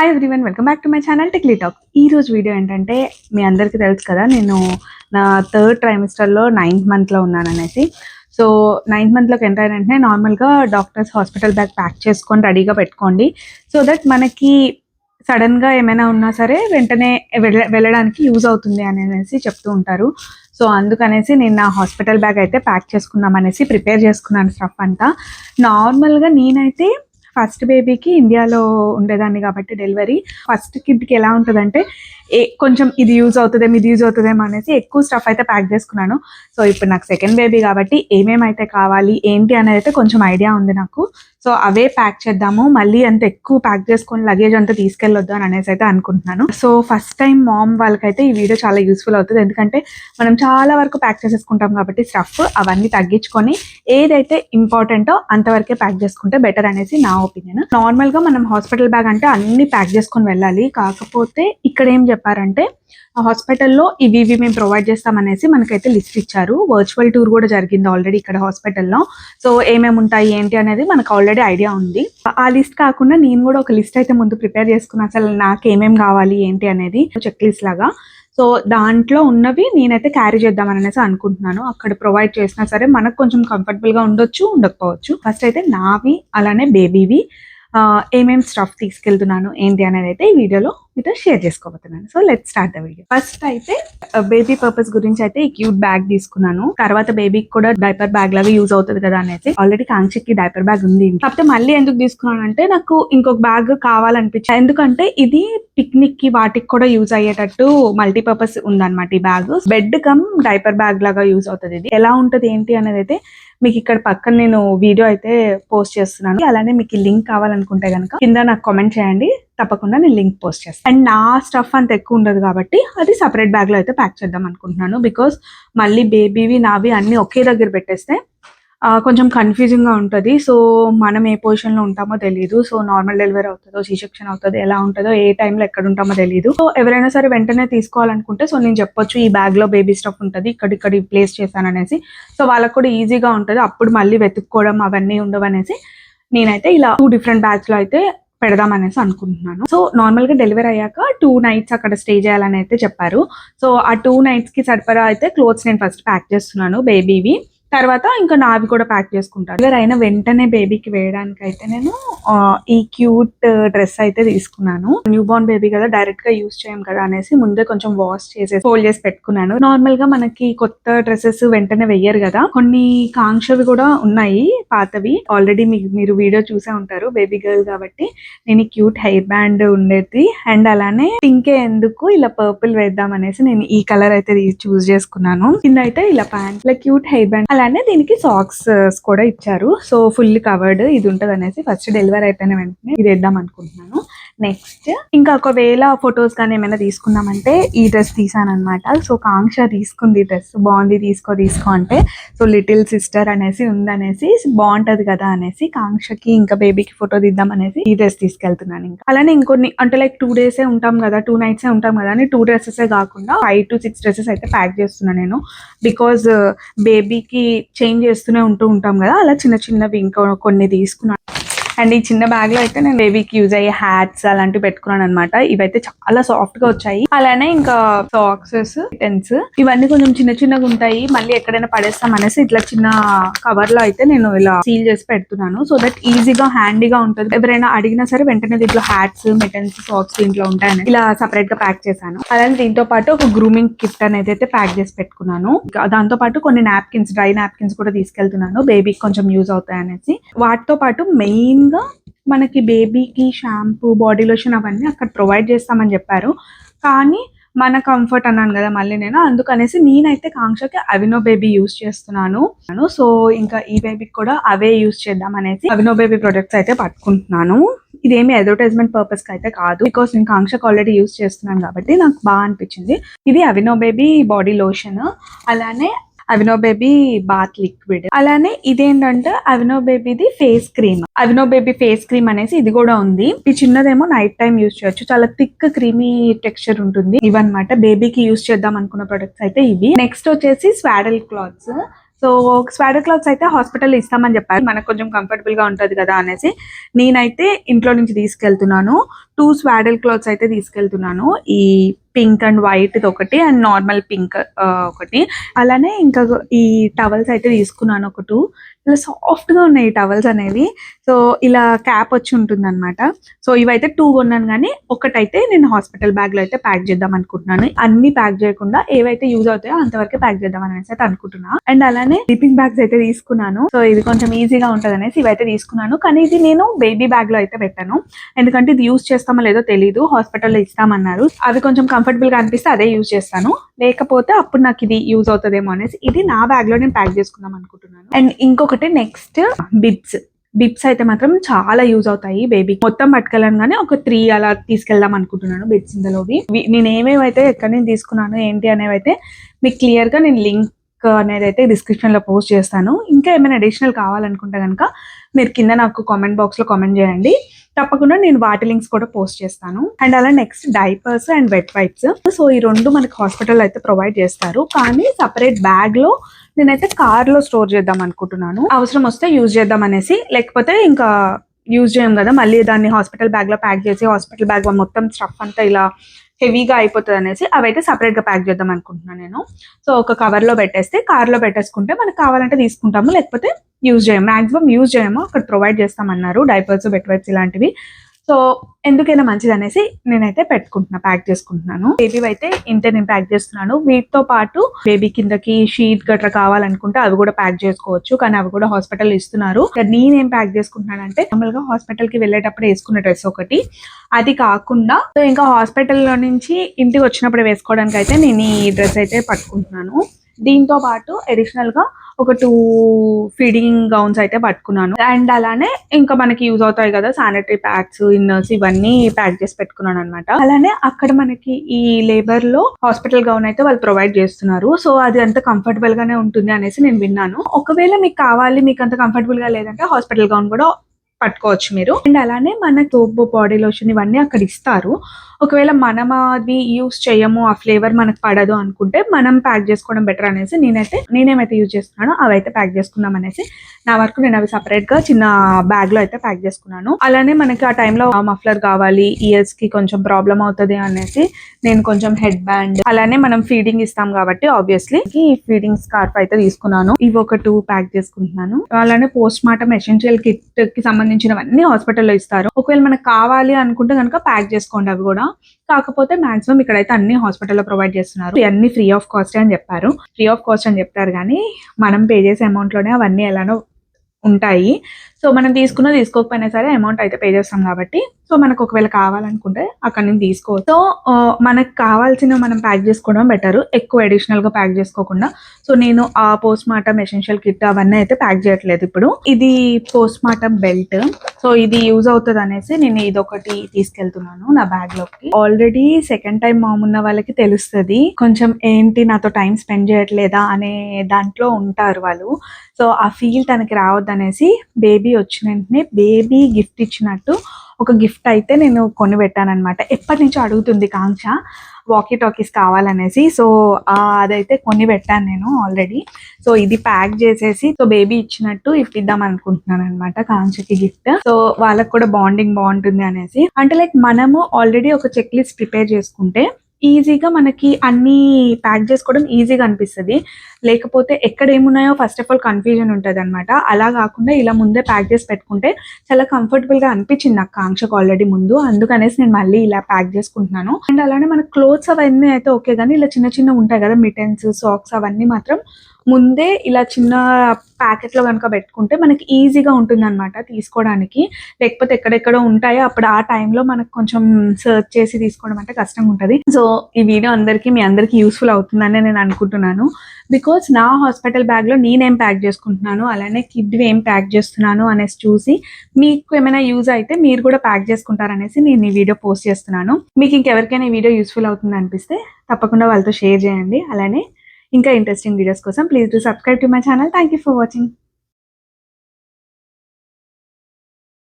Hi everyone welcome back to my channel Techly talk ఈ రోజు video ఏంటంటే మీ అందరికీ తెలుసు కదా నేను నా థర్డ్ ట్రైమిస్టర్లో నైన్త్ మంత్లో ఉన్నాను అనేసి సో నైన్త్ మంత్లోకి ఎంటర్ అయిన వెంటనే నార్మల్గా డాక్టర్స్ హాస్పిటల్ బ్యాగ్ ప్యాక్ చేసుకొని రెడీగా పెట్టుకోండి. సో దట్ మనకి సడన్గా ఏమైనా ఉన్నా సరే వెంటనే వెళ్ళ వెళ్ళడానికి యూజ్ అవుతుంది అనేసి చెప్తూ ఉంటారు. సో అందుకనేసి నేను నా హాస్పిటల్ బ్యాగ్ అయితే ప్యాక్ చేసుకుందాం అనేసి ప్రిపేర్ చేసుకున్నాను స్టఫ్ అంతా. నార్మల్గా నేనైతే ఫస్ట్ బేబీకి ఇండియాలో ఉండేదాన్ని కాబట్టి డెలివరీ. ఫస్ట్ కిడ్కి ఎలా ఉంటుందంటే ఏ కొంచెం ఇది యూజ్ అవుతుందేమో ఇది యూజ్ అవుతుందేమో అనేసి ఎక్కువ స్టఫ్ అయితే ప్యాక్ చేసుకున్నాను. సో ఇప్పుడు నాకు సెకండ్ బేబీ కాబట్టి ఏమేమైతే కావాలి ఏంటి అనేది అయితే కొంచెం ఐడియా ఉంది నాకు. సో అవే ప్యాక్ చేద్దాము. మళ్ళీ అంత ఎక్కువ ప్యాక్ చేసుకొని లగేజ్ అంతా తీసుకెళ్ళొద్దు అని అనేసి అయితే అనుకుంటున్నాను. సో ఫస్ట్ టైం మామ్ వాళ్ళకైతే ఈ వీడియో చాలా యూస్ఫుల్ అవుతుంది. ఎందుకంటే మనం చాలా వరకు ప్యాక్ చేసేసుకుంటాం కాబట్టి స్టఫ్ అవన్నీ తగ్గించుకొని ఏదైతే ఇంపార్టెంటో అంతవరకే ప్యాక్ చేసుకుంటే బెటర్ అనేసి నా ఒపీనియన్ నార్మల్గా మనం హాస్పిటల్ బ్యాగ్ అంటే అన్ని ప్యాక్ చేసుకొని వెళ్ళాలి. కాకపోతే ఇక్కడ ఏం చెప్పారంటే ఆ హాస్పిటల్లో ఇవి ఇవి మేము ప్రొవైడ్ చేస్తామనేసి మనకైతే లిస్ట్ ఇచ్చారు. వర్చువల్ టూర్ కూడా జరిగింది ఆల్రెడీ ఇక్కడ హాస్పిటల్లో సో ఏమేమి ఉంటాయి ఏంటి అనేది మనకు ఆల్రెడీ ఐడియా ఉంది. ఆ లిస్ట్ కాకుండా నేను కూడా ఒక లిస్ట్ అయితే ముందు ప్రిపేర్ చేసుకున్నా. అసలు నాకు ఏమేమి కావాలి ఏంటి అనేది చెక్ లిస్ట్ లాగా. సో దాంట్లో ఉన్నవి నేనైతే క్యారీ చేద్దామని అనేసి అనుకుంటున్నాను. అక్కడ ప్రొవైడ్ చేసినా సరే మనకు కొంచెం కంఫర్టబుల్గా ఉండొచ్చు ఉండకపోవచ్చు. ఫస్ట్ అయితే నావి అలానే బేబీవి ఏమేమి స్టఫ్ తీసుకెళ్తున్నాను ఏంటి అనేది అయితే ఈ వీడియోలో మీతో షేర్ చేసుకోబోతున్నాను. So let start the video first అయితే uh, బేబీ పర్పస్ గురించి అయితే ఈ క్యూట్ బ్యాగ్ తీసుకున్నాను. తర్వాత బేబీకి కూడా డైపర్ బ్యాగ్ లాగా యూజ్ అవుతుంది కదా అనేది ఆల్రెడీ కాంక్షకి డైపర్ బ్యాగ్ ఉంది కాకపోతే మళ్ళీ ఎందుకు తీసుకున్నాను అంటే నాకు ఇంకొక బ్యాగ్ కావాలనిపించింది. ఎందుకంటే ఇది పిక్నిక్కి వాటికి కూడా యూజ్ అయ్యేటట్టు మల్టీపర్పస్ ఉందన్నమాట ఈ bag bed come diaper bag లాగా యూజ్ అవుతుంది ఇది. ఎలా ఉంటది ఏంటి అనేది అయితే మీకు ఇక్కడ పక్కన నేను వీడియో అయితే పోస్ట్ చేస్తున్నాను. అలానే మీకు లింక్ కావాలనుకుంటే కనుక కింద నాకు కామెంట్ చేయండి. తప్పకుండా నేను లింక్ పోస్ట్ చేస్తాను. అండ్ నా స్టఫ్ అంత ఎక్కువ ఉండదు కాబట్టి అది సపరేట్ బ్యాగ్లో అయితే ప్యాక్ చేద్దాం అనుకుంటున్నాను. బికాస్ మళ్ళీ బేబీవి నావి అన్ని ఒకే దగ్గర పెట్టేస్తే కొంచెం కన్ఫ్యూజింగ్గా ఉంటుంది. సో మనం ఏ పొజిషన్లో ఉంటామో తెలియదు సో నార్మల్ డెలివరీ అవుతుందో సి సెక్షన్ అవుతుందో ఎలా ఉంటుందో ఏ టైంలో ఎక్కడ ఉంటామో తెలియదు సో ఎవరైనా సరే వెంటనే తీసుకోవాలనుకుంటే సో నేను చెప్పొచ్చు ఈ బ్యాగ్లో బేబీ స్టఫ్ ఉంటుంది ఇక్కడ ఇక్కడ ప్లేస్ చేశాను అనేసి సో వాళ్ళకు కూడా ఈజీగా ఉంటుంది. అప్పుడు మళ్ళీ వెతుక్కోవడం అవన్నీ ఉండవనేసి నేనైతే ఇలా టూ డిఫరెంట్ బ్యాగ్స్లో అయితే పెడదాం అనేసి అనుకుంటున్నాను. సో నార్మల్గా డెలివరీ అయ్యాక టూ నైట్స్ అక్కడ స్టే చేయాలని అయితే చెప్పారు. సో ఆ టూ నైట్స్కి సరిపడా అయితే క్లోత్స్ నేను ఫస్ట్ ప్యాక్ చేస్తున్నాను బేబీవి తర్వాత ఇంకా నావి కూడా ప్యాక్ చేసుకుంటాను డెలివరీ అయినా వెంటనే బేబీకి వేయడానికి అయితే నేను ఈ క్యూట్ డ్రెస్ అయితే తీసుకున్నాను. న్యూ బోర్న్ బేబీ కదా డైరెక్ట్గా యూస్ చేయం కదా అనేసి ముందే కొంచెం వాష్ చేసేసి ఫోల్డ్ చేసి పెట్టుకున్నాను. నార్మల్గా మనకి కొత్త డ్రెస్సెస్ వెంటనే వెయ్యరు కదా. కొన్ని కాంక్షవి కూడా ఉన్నాయి పాతవి. ఆల్రెడీ మీరు వీడియో చూసే ఉంటారు బేబీ గర్ల్ కాబట్టి. నేను క్యూట్ హెయిర్ బ్యాండ్ ఉండేది. అండ్ అలానే ఇంకే ఎందుకు ఇలా పర్పుల్ వేద్దాం అనేసి నేను ఈ కలర్ అయితే చూస్ చేసుకున్నాను. కింద అయితే ఇలా ప్యాంట్ ఇలా క్యూట్ హెయిర్ బ్యాండ్ అలానే దీనికి సాక్స్ uh, కూడా ఇచ్చారు. సో ఫుల్ కవర్డ్ ఇది ఉంటుంది అనేసి ఫస్ట్ డెలివరీ అయిపోయిన వెంటనే ఇది వేద్దాం అనుకుంటున్నాను. నెక్స్ట్ ఇంకా ఒకవేళ ఫొటోస్ కానీ ఏమైనా తీసుకుందామంటే ఈ డ్రెస్ తీసాను అనమాట సో కాంక్ష తీసుకుంది డ్రెస్ బాగుంది తీసుకో తీసుకో అంటే సో లిటిల్ సిస్టర్ అనేసి ఉందనేసి బాగుంటది కదా అనేసి కాంక్షకి ఇంకా బేబీకి ఫోటో తీద్దాం అనేసి ఈ డ్రెస్ తీసుకెళ్తున్నాను ఇంకా. అలానే ఇంకొన్ని అంటే లైక్ టూ డేసే ఉంటాం కదా టూ నైట్స్ ఉంటాం కదా అని టూ డ్రెస్సెస్ కాకుండా ఫైవ్ టు సిక్స్ డ్రెస్సెస్ అయితే ప్యాక్ చేస్తున్నాను నేను. బికాజ్ బేబీకి చేంజ్ చేస్తూనే ఉంటూ ఉంటాం కదా అలా చిన్న చిన్నవి ఇంకా కొన్ని తీసుకున్నాను అండ్ ఈ చిన్న బ్యాగ్లో అయితే నేను బేబీకి యూజ్ అయ్యే హ్యాట్స్ అలాంటివి పెట్టుకున్నాను అనమాట ఇవైతే చాలా సాఫ్ట్గా వచ్చాయి. అలానే ఇంకా సాక్సెస్ టెన్స్ ఇవన్నీ కొంచెం చిన్న చిన్నగా ఉంటాయి. మళ్ళీ ఎక్కడైనా పడేస్తాం అనేసి ఇట్లా చిన్న కవర్లో అయితే నేను ఇలా సీల్ చేసి పెడుతున్నాను. సో దట్ ఈజీగా హ్యాండీగా ఉంటుంది. ఎవరైనా అడిగినా సరే వెంటనే దీంట్లో హ్యాట్స్ మిటన్స్ సాక్స్ దీంట్లో ఉంటాయని ఇలా సపరేట్గా ప్యాక్ చేశాను. అలానే దీంతో పాటు ఒక గ్రూమింగ్ కిట్ అనేది అయితే ప్యాక్ చేసి పెట్టుకున్నాను. దాంతో పాటు కొన్ని నాప్కిన్స్ డ్రై నాప్కిన్స్ కూడా తీసుకెళ్తున్నాను. బేబీకి కొంచెం యూజ్ అవుతాయి అనేసి. వాటితో పాటు మెయిన్ గా మనకి బేబీకి షాంపూ బాడీ లోషన్ అవన్నీ అక్కడ ప్రొవైడ్ చేస్తామని చెప్పారు. కానీ మన కంఫర్ట్ అన్నాను కదా మళ్ళీ నేను. అందుకనేసి నేనైతే కాంక్షకి అవినో బేబీ యూస్ చేస్తున్నాను. సో ఇంకా ఈ బేబీకి కూడా అవే యూస్ చేద్దాం అనేసి అవినో బేబీ ప్రొడక్ట్స్ అయితే పట్టుకుంటున్నాను. ఇదేమి అడ్వర్టైజ్మెంట్ పర్పస్కి అయితే కాదు. బికాస్ నేను కాంక్షకు ఆల్రెడీ యూస్ చేస్తున్నాను కాబట్టి నాకు బాగా అనిపించింది. ఇది అవినో బేబీ బాడీ లోషన్ అలానే అవినో బేబీ బాత్ లిక్విడ్ అలానే ఇదేంటంటే Aveeno బేబీది face cream Aveeno baby face cream అనేసి ఇది కూడా ఉంది. ఈ చిన్నదేమో నైట్ టైం యూస్ చేయొచ్చు. చాలా థిక్ క్రీమీ టెక్స్చర్ ఉంటుంది. ఇవన్నమాట. బేబీకి యూస్ చేద్దాం అనుకున్న ప్రొడక్ట్స్ అయితే ఇవి. నెక్స్ట్ వచ్చేసి swaddle clothes so swaddle clothes అయితే హాస్పిటల్ ఇస్తామని చెప్పారు. మనకు కొంచెం కంఫర్టబుల్గా ఉంటుంది కదా అనేసి నేనైతే ఇంట్లో నుంచి తీసుకెళ్తున్నాను. టూ స్వాడల్ క్లాత్స్ అయితే తీసుకెళ్తున్నాను. ఈ పింక్ అండ్ వైట్ ఒకటి అండ్ నార్మల్ పింక్ ఒకటి. అలానే ఇంకా ఈ టవల్స్ అయితే తీసుకున్నాను ఒక టూ. ఇలా సాఫ్ట్గా ఉన్నాయి ఈ టవల్స్ అనేవి. సో ఇలా క్యాప్ వచ్చి ఉంటుంది అనమాట సో ఇవైతే టూ కొన్నాను కానీ ఒకటైతే నేను హాస్పిటల్ బ్యాగ్లో అయితే ప్యాక్ చేద్దాం అనుకుంటున్నాను. అన్ని ప్యాక్ చేయకుండా ఏవైతే యూజ్ అవుతాయో అంతవరకు ప్యాక్ చేద్దాం అనేసి అయితే అనుకుంటున్నా. అండ్ అలానే స్లీపింగ్ బ్యాగ్స్ అయితే తీసుకున్నాను. సో ఇది కొంచెం ఈజీగా ఉంటుంది అనేసి ఇవైతే తీసుకున్నాను. కానీ ఇది నేను బేబీ బ్యాగ్లో అయితే పెట్టాను. ఎందుకంటే ఇది యూజ్ చేస్తాను చేస్తామో లేదో తెలియదు హాస్పిటల్లో ఇస్తామన్నారు. అవి కొంచెం కంఫర్టబుల్గా అనిపిస్తే అదే యూజ్ చేస్తాను. లేకపోతే అప్పుడు నాకు ఇది యూజ్ అవుతుందేమో అనేసి ఇది నా బ్యాగ్లో నేను ప్యాక్ చేసుకుందాం అనుకుంటున్నాను. అండ్ ఇంకొకటి నెక్స్ట్ బిబ్స్. బిబ్స్ అయితే మాత్రం చాలా యూజ్ అవుతాయి బేబీ. మొత్తం పట్టుకెళ్ళను కానీ ఒక త్రీ అలా తీసుకెళ్దాం అనుకుంటున్నాను బిబ్స్ ఇందులోవి. నేను ఏమేమైతే ఎక్కడి నుంచి తీసుకున్నాను ఏంటి అనేవి అయితే మీకు క్లియర్గా నేను లింక్ అనేది అయితే డిస్క్రిప్షన్లో పోస్ట్ చేస్తాను. ఇంకా ఏమైనా అడిషనల్ కావాలనుకుంటే కనుక మీరు కింద నాకు కామెంట్ బాక్స్లో కామెంట్ చేయండి. తప్పకుండా నేను వాటి లింక్స్ కూడా పోస్ట్ చేస్తాను. అండ్ అలా next diapers and wet wipes. So ఈ రెండు మనకి హాస్పిటల్ అయితే ప్రొవైడ్ చేస్తారు. కానీ సపరేట్ బ్యాగ్లో నేనైతే కార్లో స్టోర్ చేద్దాం అనుకుంటున్నాను. అవసరం వస్తే యూజ్ చేద్దాం అనేసి లేకపోతే ఇంకా యూజ్ చేయం కదా. మళ్ళీ దాన్ని హాస్పిటల్ బ్యాగ్లో ప్యాక్ చేసి హాస్పిటల్ బ్యాగ్ మొత్తం స్టఫ్ అంతా ఇలా హెవీగా అయిపోతుంది అనేసి అవైతే సపరేట్గా ప్యాక్ చేద్దాం అనుకుంటున్నాను నేను. సో ఒక కవర్లో పెట్టేస్తే కార్లో పెట్టేసుకుంటే మనకు కావాలంటే తీసుకుంటాము లేకపోతే యూజ్ చేయము. మాక్సిమం యూజ్ చేయము. అక్కడ ప్రొవైడ్ చేస్తామన్నారు. డైపర్స్ బెట్వైట్స్ ఇలాంటివి. సో ఎందుకైనా మంచిది అనేసి నేనైతే పెట్టుకుంటున్నా ప్యాక్ చేసుకుంటున్నాను. బేబీ అయితే ఇంతే నేను ప్యాక్ చేస్తున్నాను. వీటితో పాటు బేబీ కిందకి షీట్ గట్రా కావాలనుకుంటే అవి కూడా ప్యాక్ చేసుకోవచ్చు. కానీ అవి కూడా హాస్పిటల్ ఇస్తున్నారు. నేనేం ప్యాక్ చేసుకుంటున్నాను అంటే నార్మల్గా హాస్పిటల్కి వెళ్ళేటప్పుడు వేసుకున్న డ్రెస్ ఒకటి. అది కాకుండా సో ఇంకా హాస్పిటల్లో నుంచి ఇంటికి వచ్చినప్పుడు వేసుకోవడానికి అయితే నేను ఈ డ్రెస్ అయితే పట్టుకుంటున్నాను. దీంతో పాటు అడిషనల్గా ఒక టూ ఫీడింగ్ గౌన్స్ అయితే పట్టుకున్నాను. అండ్ అలానే ఇంకా మనకి యూజ్ అవుతాయి కదా శానిటరీ ప్యాడ్స్ ఇన్నర్స్ ఇవన్నీ ప్యాక్ చేసి పెట్టుకున్నాను అనమాట అలానే అక్కడ మనకి ఈ లేబర్లో హాస్పిటల్ గౌన్ అయితే వాళ్ళు ప్రొవైడ్ చేస్తున్నారు. సో అది అంత కంఫర్టబుల్ గానే ఉంటుంది అనేసి నేను విన్నాను. ఒకవేళ మీకు కావాలి మీకు అంత కంఫర్టబుల్గా లేదంటే హాస్పిటల్ గౌన్ కూడా పట్టుకోవచ్చు మీరు. అండ్ అలానే మన సోప్ బాడీ లోషన్ ఇవన్నీ అక్కడ ఇస్తారు. ఒకవేళ మనం అది యూస్ చేయము ఆ ఫ్లేవర్ మనకు పడదు అనుకుంటే మనం ప్యాక్ చేసుకోవడం బెటర్ అనేసి నేనైతే నేనేమైతే యూజ్ చేస్తున్నానో అవి అయితే ప్యాక్ చేసుకుందాం అనేసి నా వరకు నేను అవి సపరేట్గా చిన్న బ్యాగ్లో అయితే ప్యాక్ చేసుకున్నాను. అలానే మనకి ఆ టైంలో మఫ్లర్ కావాలి ఇయర్స్కి కొంచెం ప్రాబ్లం అవుతుంది అనేసి నేను కొంచెం హెడ్ బ్యాండ్ అలానే మనం ఫీడింగ్ ఇస్తాం కాబట్టి ఆబ్వియస్లీ ఈ ఫీడింగ్ స్కార్ఫ్ అయితే తీసుకున్నాను. ఇవి ఒక టూ ప్యాక్ చేసుకుంటున్నాను. అలానే పోస్ట్ మార్టం ఎసెన్షియల్ కిట్కి సంబంధించినవన్నీ హాస్పిటల్లో ఇస్తారు. ఒకవేళ మనకు కావాలి అనుకుంటే కనుక ప్యాక్ చేసుకోండి అవి కూడా. కాకపోతే మాక్సిమం ఇక్కడైతే అన్ని హాస్పిటల్లో ప్రొవైడ్ చేస్తున్నారు. ఇవన్నీ ఫ్రీ ఆఫ్ కాస్ట్ అని చెప్పారు. ఫ్రీ ఆఫ్ కాస్ట్ అని చెప్తారు కానీ మనం పే చేసే అమౌంట్లోనే అవన్నీ ఎలానో ఉంటాయి. సో మనం తీసుకున్న తీసుకోకపోయినా సరే అమౌంట్ అయితే పే చేస్తాం కాబట్టి. సో మనకు ఒకవేళ కావాలనుకుంటే అక్కడ నుంచి తీసుకోవచ్చు. సో మనకు కావాల్సిన మనం ప్యాక్ చేసుకోవడం బెటర్ ఎక్కువ అడిషనల్గా ప్యాక్ చేసుకోకుండా. సో నేను ఆ పోస్ట్ మార్టం ఎసెన్షియల్ కిట్ అవన్నీ అయితే ప్యాక్ చేయట్లేదు ఇప్పుడు. ఇది పోస్ట్ మార్టం బెల్ట్ సో ఇది యూజ్ అవుతుంది అనేసి నేను ఇది ఒకటి తీసుకెళ్తున్నాను నా బ్యాగ్లోకి ఆల్రెడీ సెకండ్ టైం మామున్న వాళ్ళకి తెలుస్తుంది కొంచెం ఏంటి నాతో టైం స్పెండ్ చేయట్లేదా అనే దాంట్లో ఉంటారు వాళ్ళు. సో ఆ ఫీల్ తనకి రావద్దనేసి బేబీ వచ్చిన వెంటనే బేబీ గిఫ్ట్ ఇచ్చినట్టు ఒక గిఫ్ట్ అయితే నేను కొని పెట్టాను ఎప్పటి నుంచో అడుగుతుంది కాంక్ష వాకీ టాకీస్ కావాలనేసి. సో ఆ, అదైతే కొని పెట్టాను నేను ఆల్రెడీ సో ఇది ప్యాక్ చేసేసి సో బేబీ ఇచ్చినట్టు ఇప్పిద్దాం అనుకుంటున్నాను అనమాట కాంక్షకి గిఫ్ట్ సో వాళ్ళకి కూడా బాండింగ్ బాగుంటుంది అనేసి. అంటే లైక్ మనము ఆల్రెడీ ఒక చెక్ లిస్ట్ ప్రిపేర్ చేసుకుంటే ఈజీగా మనకి అన్ని ప్యాక్ చేసుకోవడం ఈజీగా అనిపిస్తుంది. లేకపోతే ఎక్కడ ఏమున్నాయో ఫస్ట్ ఆఫ్ ఆల్ కన్ఫ్యూజన్ ఉంటుంది అనమాట అలా కాకుండా ఇలా ముందే ప్యాక్ చేసి పెట్టుకుంటే చాలా కంఫర్టబుల్గా అనిపించింది నాకు కాంక్షకు ఆల్రెడీ ముందు. అందుకనేసి నేను మళ్ళీ ఇలా ప్యాక్ చేసుకుంటున్నాను. అండ్ అలానే మన క్లోత్స్ అవన్నీ అయితే ఓకే కానీ ఇలా చిన్న చిన్న ఉంటాయి కదా మిటెన్స్ సాక్స్ అవన్నీ మాత్రం ముందే ఇలా చిన్న ప్యాకెట్లో కనుక పెట్టుకుంటే మనకి ఈజీగా ఉంటుంది అనమాట తీసుకోవడానికి. లేకపోతే ఎక్కడెక్కడో ఉంటాయో అప్పుడు ఆ టైంలో మనకు కొంచెం సర్చ్ చేసి తీసుకోవడం అంటే కష్టంగా ఉంటుంది. సో ఈ వీడియో అందరికీ మీ అందరికీ యూస్ఫుల్ అవుతుందని నేను అనుకుంటున్నాను. బికాజ్ నా హాస్పిటల్ బ్యాగ్లో నేనేం ప్యాక్ చేసుకుంటున్నాను అలానే కిడ్వి ఏం ప్యాక్ చేస్తున్నాను అనేసి చూసి మీకు ఏమైనా యూజ్ అయితే మీరు కూడా ప్యాక్ చేసుకుంటారనేసి నేను ఈ వీడియో పోస్ట్ చేస్తున్నాను. మీకు ఇంకెవరికైనా ఈ వీడియో యూస్ఫుల్ అవుతుంది అనిపిస్తే తప్పకుండా వాళ్ళతో షేర్ చేయండి. అలానే ఇంకా ఇంట్రెస్టింగ్ వీడియోస్ కోసం please do subscribe to my channel thank you for watching